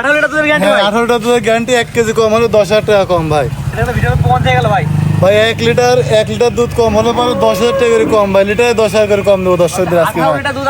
আঠারো লিটার দুধের গ্যারান্টি আঠারোটা দুধের গ্যারান্টি এক কেজি কম হলে দশ হাজার টাকা কম ভাই। এটা ভিডিও প্রমাণ হয়ে গেল ভাই। ভাই এক লিটার এক লিটার দুধ কম হলে পরে দশ হাজার টাকা করে কম। ভাই লিটারে দশ হাজার করে কম দেবো দর্শকদের আজকে আঠারো ভাই। লিটার দুধ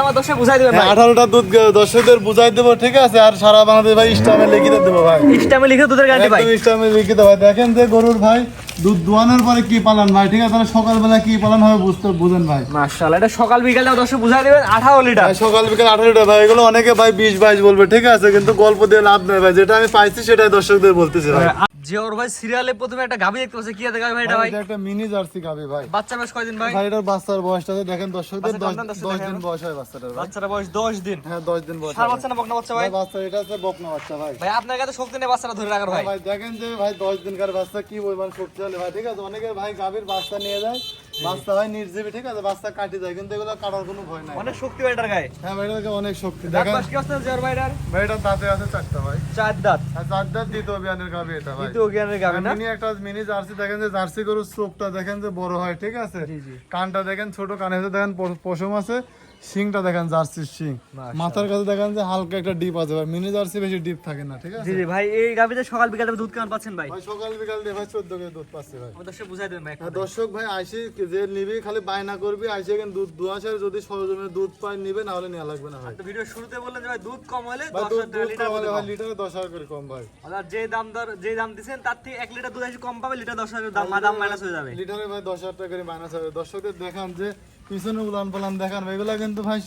হ্যাঁ আঠারোটা দুধ দর্শকদের বুঝাই দেবো ঠিক আছে? আর সারা বাংলাদেশ ভাই ইস্টামে লিখিতে দেবো ভাই। ইস্টামে লিখে দুধের গ্যারান্টি ভাই। ইস্টামে লিখিতে ভাই। দেখেন যে গরুর ভাই দুধ দোয়ানোর পরে কি পালন ভাই? ঠিক আছে তাহলে সকালবেলা কি পালন হবে বুঝতে বুঝেন ভাই। মাশাআল্লাহ এটা সকাল বিকালে দশে বুঝাই দেবেন আঠারো লিটার। ভাই সকাল বিকাল আঠারোটা ভাই এগুলো অনেকে ভাই বিশ বাইশ বলবে ঠিক আছে? কিন্তু গল্প দিয়ে লাভ নেই ভাই। যেটা আমি পাইছি সেটাই দর্শকদের বলতেছি ভাই। যে ভাই সিরিয়ালে প্রথমে একটা গাবি দেখতে পাচ্ছে। কি আছে গাবি ভাই এটা ভাই, এটা একটা মিনি জার্সি গাবি ভাই। বাচ্চা বয়স কয়দিন ভাই? ভাই এটার বাচ্চার বয়সটা দেখেন দর্শকদের বাচ্চার দশ দাম দর্শক দশ দেখেন দিন বয়স হয় বাচ্চাটার বাচ্চার বয়স দশ দিন। হ্যাঁ দশ দিন বয়স বাচ্চা না বকনা বাচ্চা ভাই? বাচ্চা এটা আছে বকনা বাচ্চা ভাই। ভাই আপনার কাছে শক্তি নেই বাচ্চাটা ধরে রাখার ভাই। ভাই দেখেন যে ভাই দশ দিনকার বাচ্চা কি পরিমাণ হলে ভাই। ঠিক আছে অনেকে ভাই গাভীর বাচ্চা নিয়ে যায় বাচ্চা হয় নির্জীবী ঠিক আছে? বাচ্চা কাটি যায় কিন্তু এগুলো কাটার কোনো ভয় নাই। অনেক শক্তি ভাই এটার গায়ে। হ্যাঁ ভাই এটাকে অনেক শক্তি। বাস কি আছে জোর ভাই এটার? ভাই এটার দাঁতে আছে চারটা ভাই। চার দাঁত। আর চার দাঁত দ্বিতীয় বিয়ানের গাবে এটা ভাই। দ্বিতীয় জ্ঞানের গাবে না? মিনি একটা মিনি জার্সি দেখেন যে জার্সি গরুর চোখটা দেখেন যে বড় হয় ঠিক আছে? জি, জি। কানটা দেখেন ছোট কানে দেখেন পশম আছে। শিংটা দেখেন জার্সির মাশাআল্লাহ। মাথার কাছে দেখেন যে হালকা একটা ডিপ আছে ভাই। মিনি জার্সি বেশি ডিপ থাকে না ঠিক আছে? জি জি ভাই এই গাবিতে সকাল বিকালে দুধ কেমন পাচ্ছেন ভাই? ভাই সকাল বিকাল দিয়ে ভাই চোদ্দ কেজি দুধ পাচ্ছে ভাই। সে বুঝাই দেবেন ভাই হ্যাঁ, দর্শক ভাই আইসি যে নিবি খালি বায়না করবি আইসে কিন্তু দুধ দুয়াশের যদি সরজমে দুধ পায় নিবে না হলে নেওয়া লাগবে না ভাই। তো ভিডিও শুরুতে বললেন যে ভাই দুধ কম হলে ভাই দশ দুধ হাজার টাকা দুধ লিটার মতো ভাই লিটারে দশ হাজার করে কম ভাই। অর্থাৎ যে দাম দর যে দাম দিচ্ছেন তার থেকে এক লিটার দুধ এসে কম পাবে লিটার দশ হাজার দাম দাম মাইনাস হয়ে যাবে। লিটারে ভাই দশ হাজার টাকা করে মাইনাস হবে। দর্শকদের দেখান যে পিছনে উলান পালান দেখান এগুলা কিন্তু ভাই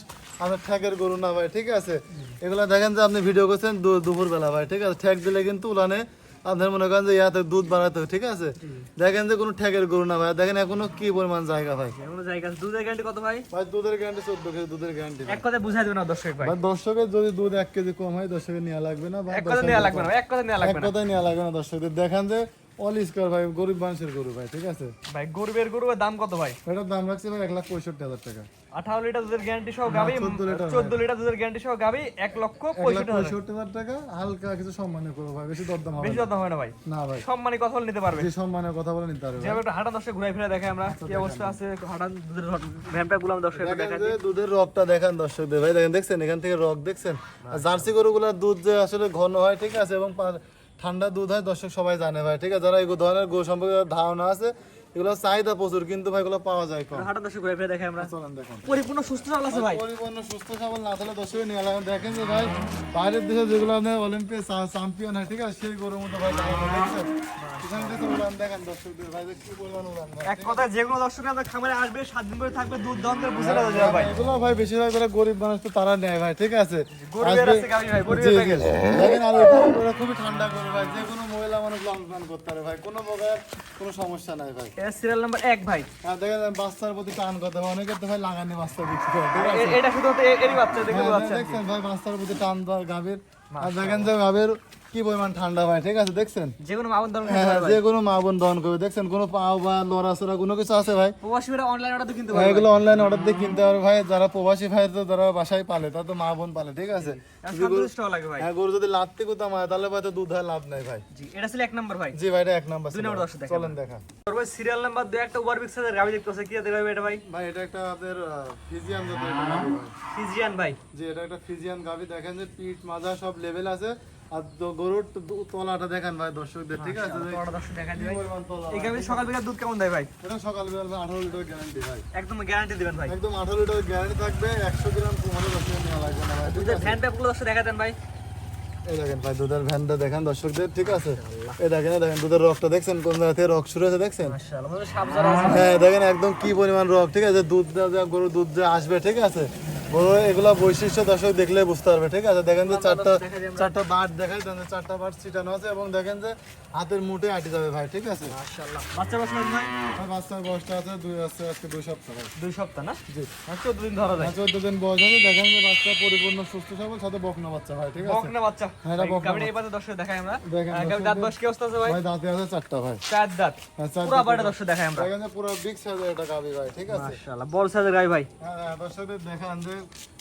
আমার ঠ্যাকের গরু না ভাই ঠিক আছে? এগুলা দেখেন যে আপনি ভিডিও করছেন দুপুর বেলা ভাই ঠিক আছে? ঠ্যাক দিলে কিন্তু উলানে আপনার মনে করেন যে ইয়াতে দুধ বাড়াতে ঠিক আছে? দেখেন যে কোনো ঠ্যাকের গরু না ভাই দেখেন এখনও কি পরিমাণ জায়গা ভাই। এমন জায়গা দুধের গ্যারান্টি কত ভাই? ভাই দুধের গ্যারান্টি চোদ্দ কেজি দুধের গ্যারান্টি এক কথা বুঝাই দেবেন দর্শক ভাই। ভাই দর্শকের যদি দুধ এক কেজি কম হয় দর্শকের নেওয়া লাগবে না এক কথা দর্শকের নেওয়া লাগবে না ভাই, এক কথা নেওয়া লাগবে না। কথাই নেওয়া লাগবে না দর্শকদের। দেখান যে অল স্কোয়ার ভাই গরিব মানুষের গরু ভাই ঠিক আছে? ভাই গরুবের গরুবের দাম কত ভাই? এটার দাম রাখছে ভাই এক লাখ পঁয়ষট্টি হাজার টাকা। আঠারো লিটার দুধের গ্যারান্টি সহ গাবি চোদ্দ লিটার দুধের গ্যারান্টি সহ গাবি এক লক্ষ পঁয়ষট্টি হাজার। টাকা হালকা কিছু সম্মানে করব ভাই বেশি দরদাম বেশি না। দাম হয় না ভাই। না ভাই। সম্মানী কথা বলে নিতে পারবে। যে সম্মানের কথা বলে নিতে পারবে যেভাবে একটা হাঁটা ঘুরাই ফিরে দেখে আমরা কি অবস্থা আছে হাঁটা দুধের ভ্যাম্পটা গুলো আমরা দর্শক দুধের রকটা দেখান দর্শকদের ভাই দেখেন দেখছেন এখান থেকে রক দেখছেন? জার্সি গরুগুলোর দুধ যে আসলে ঘন হয় ঠিক আছে এবং ঠান্ডা দুধ হয় দর্শক সবাই জানে ভাই ঠিক আছে? যারা এই ধরনের গো সম্পর্কে ধারণা আছে এগুলো চাহিদা প্রচুর কিন্তু ভাই এগুলো পাওয়া যায় কম। হাটা দর্শক ফিরে দেখে আমরা। চলেন দেখুন। পরিপূর্ণ সুস্থ সবল আছে ভাই। পরিপূর্ণ সুস্থ সবল না তাহলে দর্শক নিয়ে এলাম দেখেন যে ভাই বাইরের দেশে যেগুলো আপনার অলিম্পিক চ্যাম্পিয়ন হয় ঠিক আছে? সেই গরুর মতো ভাই দেখছেন এখান থেকে উড়ান দেখেন দর্শকদের ভাই যে কি পরিমাণ উড়ান ভাই? এক কথায় যেগুলো দর্শক আমাদের খামারে আসবে সাত দিন করে থাকবে দুধ দাম করে বুঝে নেওয়া ভাই। এগুলো ভাই বেশিরভাগ করে গরিব মানুষ তো তারা নেয় ভাই ঠিক আছে? গরিবের আছে গাড়ি ভাই গরিবের প্যাকেজ দেখেন আর ওরা খুবই ঠান্ডা করে ভাই যে কোনো মহিলা মানুষ লালন করতে পারে ভাই কোনো প্রকার কোনো সমস্যা নাই ভাই। এটা সিরিয়াল নাম্বার এক ভাই। দেখেন বাচ্চার প্রতি টান কথা ভাই অনেকের তো ভাই লাগানি বাচ্চা দিচ্ছে ঠিক এটা শুধুমাত্র এরই বাচ্চা দেখে হ্যাঁ, বাচ্চা ভাই বাচ্চার প্রতি টান দেওয়ার গাভীর। আর দেখেন যে গাভীর কি পরিমাণ ঠান্ডা ভাই ঠিক আছে দেখছেন? যে কোনো মাউন ধরনের হ্যাঁ যে কোনো মা বোন দহন করবে দেখছেন কোনো পাও বা লড়াচড়া কোনো কিছু আছে ভাই? প্রবাসীরা অনলাইন অর্ডার তো কিনতে পারবে এগুলো অনলাইন অর্ডার দিয়ে কিনতে পারবে ভাই যারা প্রবাসী ভাই তো যারা বাসায় পালে তারা তো মা বোন পালে ঠিক আছে? সন্তুষ্ট লাগে ভাই। হ্যাঁ গরু যদি লাভতে কোথাও মায় তাহলে ভাই তো দুধ হয় লাভ নাই ভাই। জি এটা ছিল এক নাম্বার ভাই। জি ভাই এটা এক নাম্বার দুই নম্বর দর্শক দেখেন। চলেন দেখা। তোর ভাই সিরিয়াল নাম্বার দুই একটা ওভার বিক্সাদের গাড়ি দেখতে পাচ্ছে কি দেখবে এটা ভাই? ভাই এটা একটা আপনাদের ফিজিয়ান জাতের ফিজিয়ান ভাই। যে এটা একটা ফিজিয়ান গাভী দেখেন যে পিঠ মাজা সব লেভেল আছে। আর গরুর তলাটা দেখেন ভাই দর্শকদের ঠিক আছে? সকাল বিকাল দুধ কেমন দেয় ভাই? এটা সকালবেলা আঠারো লিটার গ্যারান্টি ভাই। একদম গ্যারান্টি দিবেন ভাই। একদম আঠারো লিটার গ্যারান্টি থাকবে একশো গ্রাম কমানো দর্শক নেওয়া লাগবে না ভাই দুধের আছে? প্যাপগুলো দর্শক দেখা দেন ভাই। এই দেখেন ভাই দুধের ভ্যানটা দেখেন দর্শকদের ঠিক আছে? এই দেখেন দেখেন দুধের রকটা দেখছেন? কোন জায়গা থেকে রক শুরু হয়েছে দেখছেন? হ্যাঁ দেখেন একদম কি পরিমাণ রক ঠিক আছে? দুধ যা গরুর দুধ যা আসবে ঠিক আছে? এগুলা বৈশিষ্ট্য দর্শক দেখলে বুঝতে পারবে ঠিক আছে? দেখেন যে চারটা চারটা বাট দেখাই দেন চারটা বাট ছিটানো আছে এবং দেখেন যে হাতের মুঠে আটি যাবে ভাই ঠিক আছে? মাশাআল্লাহ। বাচ্চা বয়স ভাই? বাচ্চার বয়সটা আছে দুই আছে আজকে দুই সপ্তাহ ভাই দুই সপ্তাহ না? জি। চোদ্দ দিন ধরা যায়। চোদ্দ দিন বয়স আছে দেখেন যে বাচ্চা পরিপূর্ণ সুস্থ সবল সাথে বকনা বাচ্চা ভাই ঠিক আছে? বকনা বাচ্চা। হ্যাঁ, এটা বকনা গাড়ি এবারে দর্শক দেখাই আমরা। দেখেন, দাঁত বয়স কি অবস্থা আছে ভাই? ভাই দাঁতে আছে চারটা ভাই। চার দাঁত। হ্যাঁ, পুরো বাড়ি দর্শক দেখাই আমরা। দেখেন যে পুরো বিগ সাইজের একটা গাবি ভাই ঠিক আছে? মাশাআল্লাহ বড় সাইজের গাই ভাই। হ্যাঁ হ্যাঁ, দর্শকদের দেখান যে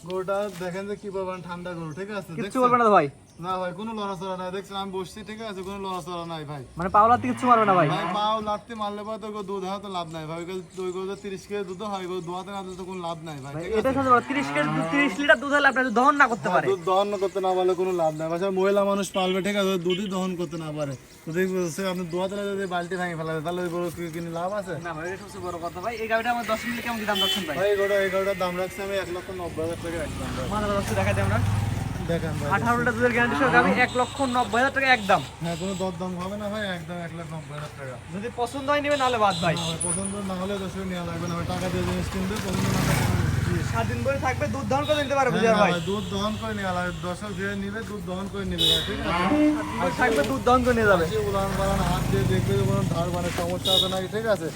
গরুটা দেখেন যে কি পরিমাণ ঠান্ডা গরু ঠিক আছে? কিছু বলবেন বলবে না ভাই। না ভাই কোনো লড়াচড়া নাই। দেখছেন আমি বসছি ঠিক আছে? কোনো লড়াচড়া নাই ভাই। মানে কিছু মারবে না ভাই? ভাই পাও লাত্তি মারলে পরে তো দুধ হয় তো লাভ নাই ভাই। গরু তিরিশ কেজি দুধ হয় না দিলে তো কোনো লাভ নাই ভাই এটা সাথে তিরিশ কেজি তিরিশ লিটার দুধ হলে আপনার দহন না করতে পারে। দুধ দহন করতে না পারলে কোনো লাভ নাই। বাসা মহিলা মানুষ পালবে ঠিক আছে? দুধই দহন করতে না পারে। যদি সে আপনি দোয়াতে যদি বালতি ভাঙে ফেলাবে তাহলে ওই গরু কি কিনে লাভ আছে? না ভাই এটা সবচেয়ে বড় কথা ভাই। এই গাড়িটা আমার দশ মিনিট কেমন দাম রাখছেন ভাই? ভাই এই গরুটা এই গরুটার দাম রাখছি আমি এক লক্ষ নব্বই হাজার টাকা ভাই। দেখা দেখেন ভাই আঠারো লিটার দুধের গ্যারান্টি সহ গাড়ি এক লক্ষ নব্বই হাজার টাকা একদম। হ্যাঁ কোনো দর হবে না ভাই একদম এক লাখ নব্বই হাজার টাকা। যদি পছন্দ হয় নেবে নাহলে বাদ ভাই। পছন্দ না হলে দশ নেওয়া লাগবে না টাকা দিয়ে জিনিস কিনবে পছন্দ না হলে কোনো জিনিস। সাত দিন ধরে থাকবে দুধ দহন করে পারবে হ্যাঁ, বুঝার ভাই। ভাই, দুধ দহন করে নেওয়া লাগবে দর্শক যে নিবে দুধ দহন করে নিবে ঠিক আছে? থাকবে দুধ দহন করে নিয়ে যাবে। উলান পালান হাত দিয়ে দেখবে যে কোনো ধার মানে সমস্যা আছে নাকি ঠিক আছে?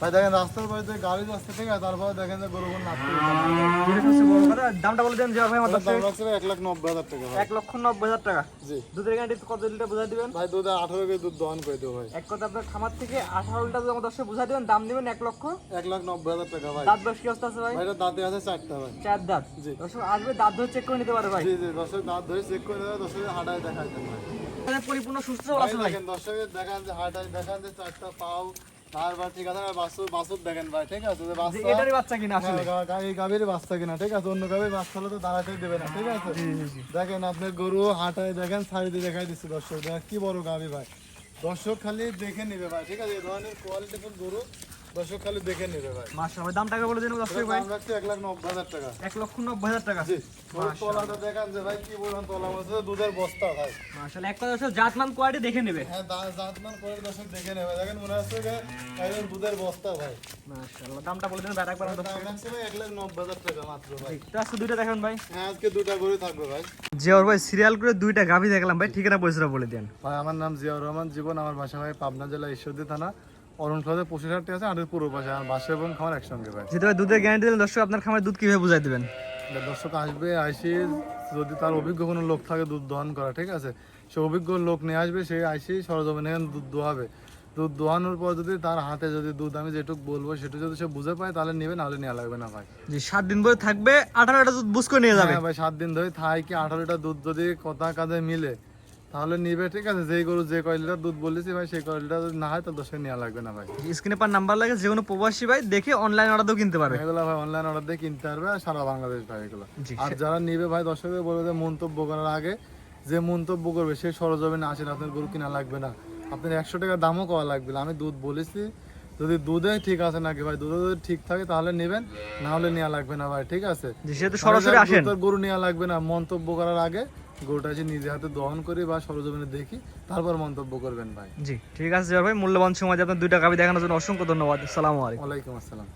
ভাই দেখেন রাস্তার পরে যে গাড়ি যাচ্ছে ঠিক আছে? তারপরে দেখেন যে গরু নাচতে দামটা বলে দেন যে ভাই আমার দাম রাখছে ভাই লাখ নব্বই হাজার টাকা ভাই। এক লক্ষ নব্বই হাজার টাকা। জি। দুধের গ্যারান্টি কত লিটার বুঝাই দিবেন? ভাই দুধ আঠারো কেজি দুধ দহন করে দেবো ভাই। এক কথা আপনার খামার থেকে আঠারো লিটার যদি আমার দশে বুঝাই দিবেন দাম দিবেন এক লক্ষ। এক লাখ নব্বই হাজার টাকা ভাই। দাঁত বয়স কি অবস্থা আছে ভাই? ভাই দাঁতে আছে চারটা ভাই। চার দাঁত। জি। দর্শক আসবে দাঁত ধরে চেক করে নিতে পারে ভাই। জি জি দর্শক দাঁত ধরে চেক করে দেবে দর্শক হাঁটায় দেখাই দেন ভাই। পরিপূর্ণ সুস্থ আছে ভাই। দর্শকের দেখান যে হাঁটায় দেখান যে চারটা পাও তারপর ঠিক আছে আর বাসুর বাসুর দেখেন ভাই ঠিক আছে? যে যে বাচ্চা এটারই বাচ্চা কিনা আসলে। হ্যাঁ, এই গাভীর বাচ্চা কিনা ঠিক আছে? অন্য গাভীর বাচ্চা হলে তো দেবে না ঠিক আছে? দেখেন আপনি গরু হাঁটায় দেখেন সাইডে দেখাই দিচ্ছে দর্শক। কি বড় গাভী ভাই। দর্শক খালি দেখে নিবে ভাই ঠিক আছে? এই ধরনের কোয়ালিটিফুল গরু দর্শক খালি দেখে নেবে ভাই। বলে দিন দর্শক দাম রাখছি টাকা। এক লক্ষ নব্বই হাজার টাকা। জি তলাটা দেখান যে ভাই কি বলবেন তলা বলছে দুধের বস্তা ভাই। মাসাল একটা দর্শক জাতমান কোয়ালিটি দেখে নেবে। হ্যাঁ জাতমান করে দর্শক দেখে নেবে। দেখেন মনে হচ্ছে যে একদম দুধের বস্তা ভাই। মাশাআল্লাহ দামটা বলে দিন দাম রাখছি ভাই টাকা মাত্র ভাই। তো আজকে দুইটা দেখেন ভাই। হ্যাঁ আজকে গরু থাকবে ভাই। ভাই সিরিয়াল করে দুইটা গাভি দেখলাম ভাই ঠিকানা পয়সাটা বলে দেন। ভাই আমার নাম জিয়াউর রহমান জীবন আমার বাসা ভাই পাবনা জেলা ঈশ্বরদী থানা। অরুণ পঁচিশ হাজারটি আছে আর পূর্ব পাশে। আমার বাসা এবং খামার একসঙ্গে যেহেতু ভাই দুধের গ্যারান্টি দিলেন দর্শক আপনার খামার দুধ কীভাবে বুঝাই দিবেন? দর্শক আসবে আইসি যদি তার অভিজ্ঞ কোনো লোক থাকে দুধ দহন করা ঠিক আছে? সে অভিজ্ঞ লোক নিয়ে আসবে সে আইসি সরজমিনে দুধ দোয়াবে দুধ দোয়ানোর পর যদি তার হাতে যদি দুধ আমি যেটুকু বলব সেটুকু যদি সে বুঝে পায় তাহলে নেবে নাহলে নেওয়া লাগবে না ভাই। জি সাত দিন ধরে থাকবে আঠারোটা দুধ বুঝ করে নিয়ে যাবে। হ্যাঁ ভাই সাত দিন ধরে থাই কি আঠারো লিটার দুধ যদি কথা কাজে মিলে তাহলে নিবে ঠিক আছে? যেই গরু যে কয় লিটার দুধ বলেছি ভাই সেই কয় লিটার যদি না হয় তাহলে দশকে নেওয়া লাগবে না ভাই। স্ক্রিনে পার নাম্বার লাগে যে কোনো প্রবাসী ভাই দেখে অনলাইন অর্ডারও কিনতে পারবে। এগুলো ভাই অনলাইন অর্ডার দিয়ে কিনতে পারবে আর সারা বাংলাদেশ ভাই এগুলো। আর যারা নিবে ভাই দর্শকদের বলবে যে মন্তব্য করার আগে যে মন্তব্য করবে সে সরজমিনে আসেন আপনার গরু কিনা লাগবে না। আপনার একশো টাকা দামও করা লাগবে না। আমি দুধ বলেছি যদি দুধে ঠিক আছে নাকি ভাই দুধে যদি ঠিক থাকে তাহলে নেবেন না হলে নেওয়া লাগবে না ভাই ঠিক আছে? সেহেতু সরাসরি আসেন। গরু নেওয়া লাগবে না মন্তব্য করার আগে গরুটা যে নিজে হাতে দহন করে বা সরজমিনে দেখি তারপর মন্তব্য করবেন ভাই। জি ঠিক আছে ভাই। মূল্যবান সময় আপনার দুইটা গাভি দেখানোর জন্য অসংখ্য ধন্যবাদ। আসসালামু আলাইকুম। ওয়ালাইকুম আসসালাম।